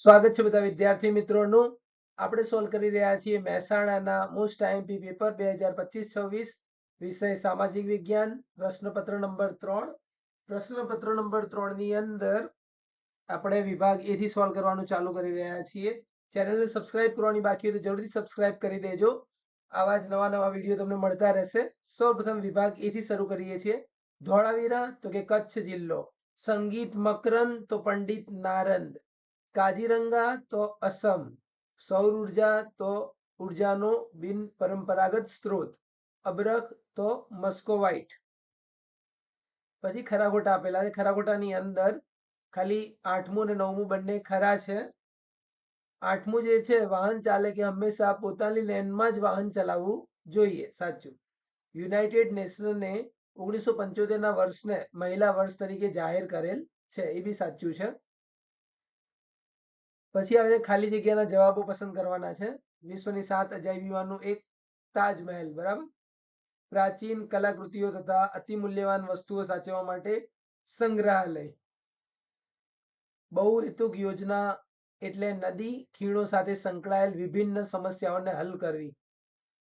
સ્વાગત છે બધા વિદ્યાર્થી મિત્રોનું. આપણે સોલ્વ કરી રહ્યા છીએ મહેસાણાના મોસ્ટ આઈએમપી પેપર બે હજાર પચીસ છવ્વીસ, વિષય સામાજિક વિજ્ઞાન, પ્રશ્નપત્ર નંબર ત્રણ. પ્રશ્નપત્ર નંબર ત્રણની અંદર આપણે વિભાગ એ થી સોલ્વ કરવાનું ચાલુ કરી રહ્યા છીએ. ચેનલને સબસ્ક્રાઇબ કરવાની બાકી હોય તો જરૂરથી સબસ્ક્રાઇબ કરી દેજો. આવા જ નવા નવા વીડિયો તમને મળતા રહેશે. સૌપ્રથમ વિભાગ એ થી શરૂ કરીએ છીએ. ધોળાવીરા, તો કે કચ્છ જિલ્લો. સંગીત મકરંદ, તો પંડિત નારંદ. કાજીરંગા તો અસમ સૌર ઊર્જા તો ઉર્જાનો બિન પરંપરાગત સ્ત્રોત, અબરખ તો મસ્કોવાઇટ. પછી ખરા આપેલા છે. ખરા અંદર ખાલી આઠમું અને નવમું બંને ખરા છે. આઠમું જે છે વાહન ચાલકે હંમેશા પોતાની લેનમાં જ વાહન ચલાવવું જોઈએ. સાચું. યુનાઇટેડ નેશનને ઓગણીસો પંચોતેર ના વર્ષને મહિલા વર્ષ તરીકે જાહેર કરેલ છે. એ બી સાચું છે. પછી આવે છે ખાલી જગ્યાના જવાબો પસંદ કરવાના છે. વિશ્વની સાત અજાયબીમાંનું એક તાજમહેલ બરાબર? પ્રાચીન કલાકૃતિઓ તથા અતિ મૂલ્યવાન વસ્તુઓ સાચવવા માટે સંગ્રહાલય. બહુહેતુક યોજના એટલે નદી, ખીણો સાથે સંકળાયેલ વિભિન્ન સમસ્યાઓને હલ કરવી.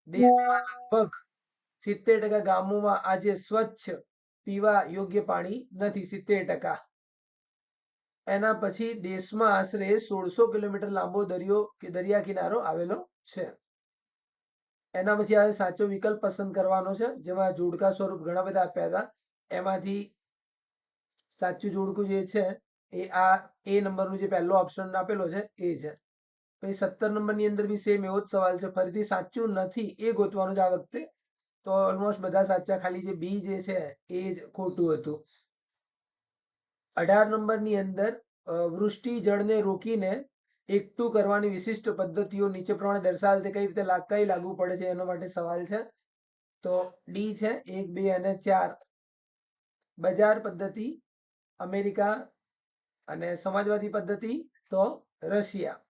દેશમાં લગભગ સિત્તેર ટકા ગામોમાં આજે સ્વચ્છ પીવા યોગ્ય પાણી નથી, સિત્તેર ટકા. એના પછી દેશમાં આશરે સોળસો કિલોમીટર લાંબો દરિયો કે દરિયા કિનારો આવેલો છે. એના પછી આવે સાચો વિકલ્પ પસંદ કરવાનો છે, જેમાં જોડકા સ્વરૂપ ઘણા બધા આપ્યા હતા. એમાંથી સાચું જોડકું જે છે, એ આ એ નંબરનું જે પહેલો ઓપ્શન આપેલો છે, એ છે. પછી સત્તર નંબરની અંદર બી સેમ એવો જ સવાલ છે, ફરીથી સાચું નથી, એ ગોતવાનું જ આ વખતે. તો ઓલમોસ્ટ બધા સાચા, ખાલી જે બી જે છે, એ જ ખોટું હતું. અઢાર નંબરની અંદર વૃષ્ટિ જળને રોકીને એકઠું કરવાની વિશિષ્ટ પદ્ધતિઓ નીચે પ્રમાણે દર્શાવેલ તે કઈ રીતે કઈ લાગુ પડે છે, એના માટે સવાલ છે. તો ડી છે એક, બે અને ચાર. બજાર પદ્ધતિ, અમેરિકા અને સમાજવાદી પદ્ધતિ, તો રશિયા.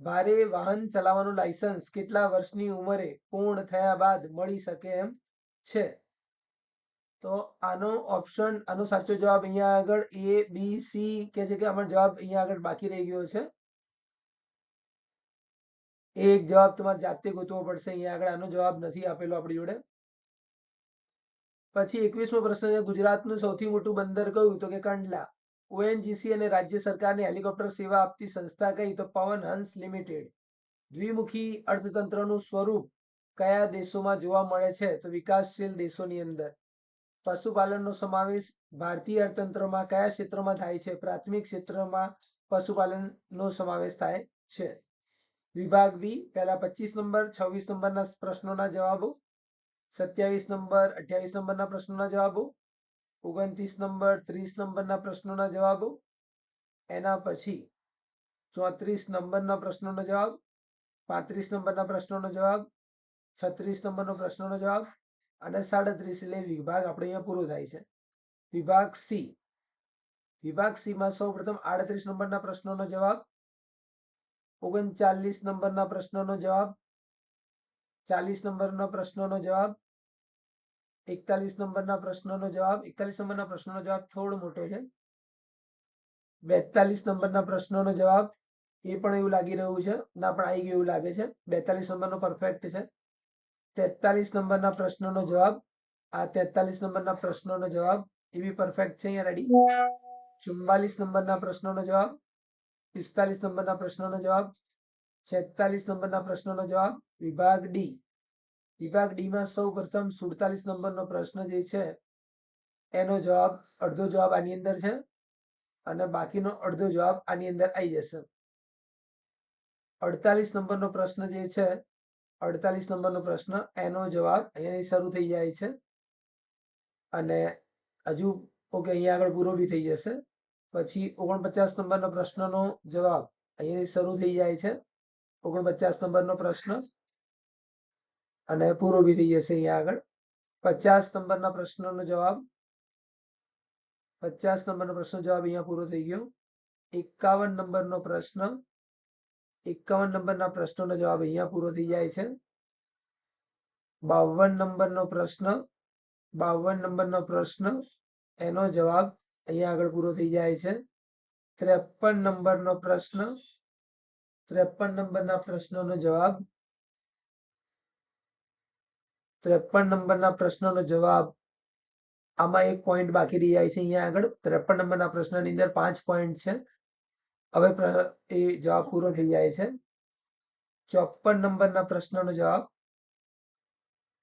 ભારે વાહન ચલાવવાનું લાયસન્સ કેટલા વર્ષની ઉંમરે પૂર્ણ થયા બાદ મળી શકે એમ છે? તો આનો ઓપ્શન આનો સાચો જવાબ અહીંયા આગળ એ બી સી કે છે કે આમાં જવાબ અહીંયા આગળ બાકી રહી ગયો છે. એક જવાબ તમારે જાતે ગોતવો પડશે અહીંયા આગળ, આનો જવાબ નથી આપેલો આપણી જોડે. પછી એકવીસમો પ્રશ્ન છે, ગુજરાતનું સૌથી મોટું બંદર કયું? તો કે કંડલા. ઓએનજીસી અને રાજ્ય સરકારની હેલિકોપ્ટર સેવા આપતી સંસ્થા કઈ? તો પવન હંસ લિમિટેડ. દ્વિમુખી અર્થતંત્રનું સ્વરૂપ કયા દેશોમાં જોવા મળે છે? તો વિકાસશીલ દેશોની અંદર. પશુપાલનનો સમાવેશ ભારતીય અર્થતંત્રમાં કયા ક્ષેત્રમાં થાય છે? પ્રાથમિક ક્ષેત્રમાં પશુપાલનનો સમાવેશ થાય છે. વિભાગ બી, પહેલા પચીસ નંબર, છવ્વીસ નંબરના પ્રશ્નોના જવાબો, સત્યાવીસ નંબર, અઠ્યાવીસ નંબરના પ્રશ્નોના જવાબો, ઓગણત્રીસ નંબર, ત્રીસ નંબરના પ્રશ્નોના જવાબો, એના પછી ચોત્રીસ નંબરના પ્રશ્નોનો જવાબ, પાંત્રીસ નંબરના પ્રશ્નોનો જવાબ, છત્રીસ નંબરનો પ્રશ્નોનો જવાબ અને સાડત્રીસ એટલે વિભાગ આપણે અહીંયા પૂરો થાય છે. વિભાગ સી. વિભાગ સી માં સૌ પ્રથમ આડત્રીસ નંબરના પ્રશ્નોનો જવાબ, ઓગણચાલીસ નંબરના પ્રશ્નોનો જવાબ, ચાલીસ નંબરના પ્રશ્નોનો જવાબ, એકતાલીસ નંબરના પ્રશ્નોનો જવાબ. એકતાલીસ નંબરના પ્રશ્નોનો જવાબ થોડો મોટો છે. બેતાલીસ નંબરના પ્રશ્નોનો જવાબ એ પણ એવું લાગી રહ્યું છે. ના, પણ આવી ગયું એવું લાગે છે. બેતાલીસ નંબરનો પરફેક્ટ છે. તેતાલીસ નંબરના પ્રશ્નનો જવાબ. આ તેતાલીસ નંબરના પ્રશ્નનો જવાબ. એ બી પરફેક્ટ છે અહીંયા રેડી ચુમ્બાલીસ નંબરના પ્રશ્નનો જવાબ. પિસ્તાલીસ નંબરના પ્રશ્નનો જવાબ. છેતાલીસ નંબરના પ્રશ્નનો જવાબ. વિભાગ ડી વિભાગ ડી માં સૌ પ્રથમ સુડતાલીસ નંબરનો પ્રશ્ન જે છે, એનો જવાબ, અડધો જવાબ આની અંદર છે અને બાકીનો અડધો જવાબ આની અંદર આવી જશે. અડતાલીસ નંબરનો પ્રશ્ન જે છે અડતાલીસ નંબરનો પ્રશ્ન. એનો જવાબ અહીંયાથી શરૂ થઈ જાય છે. અને હજુ ઓકે, અહીંયા આગળ પૂરો બી થઈ જશે. પછી ઓગણપચાસ નંબરનો પ્રશ્નનો જવાબ અહીંયાથી શરૂ થઈ જાય છે. ઓગણપચાસ નંબરનો પ્રશ્ન. અને પૂરો બી થઈ જશે અહીંયા આગળ. પચાસ નંબરના પ્રશ્નનો જવાબ. પચાસ નંબરનો પ્રશ્ન જવાબ અહીંયા પૂરો થઈ ગયો. એકાવન નંબરનો પ્રશ્ન. એકાવન નંબરના પ્રશ્નનો જવાબ અહીંયા પૂરો થઈ જાય છે. બાવન નંબરનો પ્રશ્ન, બાવન નંબરનો પ્રશ્ન, એનો જવાબ અહીંયા આગળ પૂરો થઈ જાય છે. ત્રેપન નંબરનો પ્રશ્ન, ત્રેપન નંબરના પ્રશ્નનો જવાબ, ત્રેપન નંબરના પ્રશ્નનો જવાબ, આમાં એક પોઈન્ટ બાકી રહી જાય છે અહીંયા આગળ. ત્રેપન નંબરના પ્રશ્નની અંદર પાંચ પોઈન્ટ છે. હવે એ જવાબ પૂરો થઈ જાય છે. ચોપન નંબરના પ્રશ્નનો જવાબ.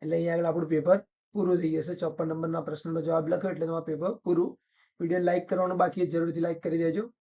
એટલે અહીંયા આગળ આપણું પેપર પૂરું થઈ જશે. ચોપન નંબરના પ્રશ્નનો જવાબ લખ્યો એટલે તમારું પેપર પૂરું. વીડિયો લાઈક કરવાનું બાકી જરૂરથી લાઈક કરી દેજો.